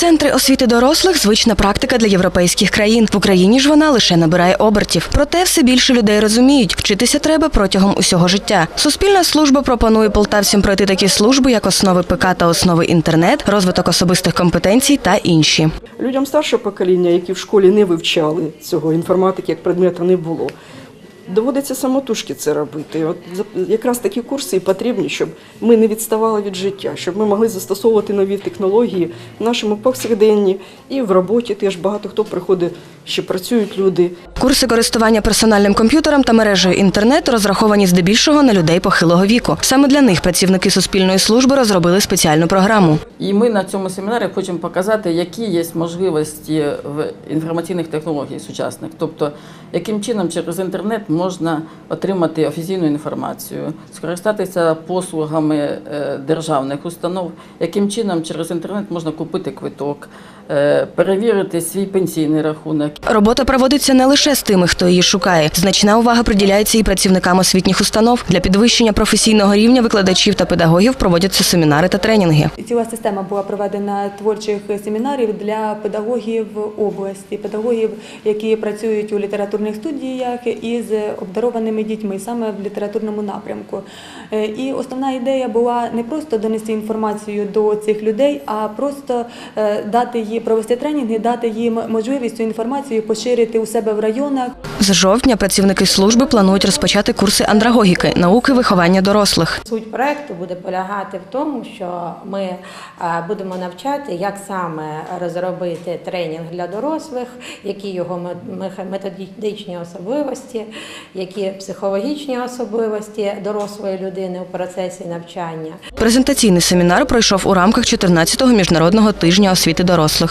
Центри освіти дорослих звична практика для європейських країн. В Україні ж вона лише набирає обертів. Проте все більше людей розуміють, вчитися треба протягом усього життя. Суспільна служба пропонує полтавцям пройти такі служби, як основи ПК та основи інтернет, розвиток особистих компетенцій та інші. Людям старшого покоління, які в школі не вивчали цього інформатики як предмета не було. Доводиться самотужки це робити. От за- якраз такі курси і потрібні, щоб ми не відставали від життя, щоб ми могли застосовувати нові технології в нашому повсякденні і в роботі теж багато хто приходить, ще працюють люди. Курси користування персональним комп'ютером та мережею інтернет розраховані здебільшого на людей похилого віку. Саме для них працівники суспільної служби розробили спеціальну програму. І ми на цьому семінарі хочемо показати, які є можливості в інформаційних технологій сучасних, тобто яким чином через інтернет можна отримати офіційну інформацію, скористатися послугами е, державних установ, яким чином через інтернет можна купити квиток, перевірити свій пенсійний рахунок. Робота проводиться не лише з тими, хто її шукає. Значна увага приділяється і працівникам освітніх установ. Для підвищення професійного рівня викладачів та педагогів проводяться семінари та тренінги. Ціла система була проведена творчих семінарів для педагогів області, педагогів, які працюють у літературних студіях із обдарованими дітьми, саме в літературному напрямку. Е, І основна ідея була не просто донести інформацію до цих людей, а просто е, дати їм провести тренінги, дати їм можливість цю інформацію поширити у себе в районах. З жовтня працівники служби планують розпочати курси андрагогіки, науки виховання дорослих. Суть проекту буде полягати в тому, що ми е, будемо навчати, як саме розробити тренінг для дорослих, які його методичні особливості, які психологічні особливості дорослої людини у процесі навчання. Презентаційний семінар пройшов у рамках 14-го міжнародного тижня освіти дорослих.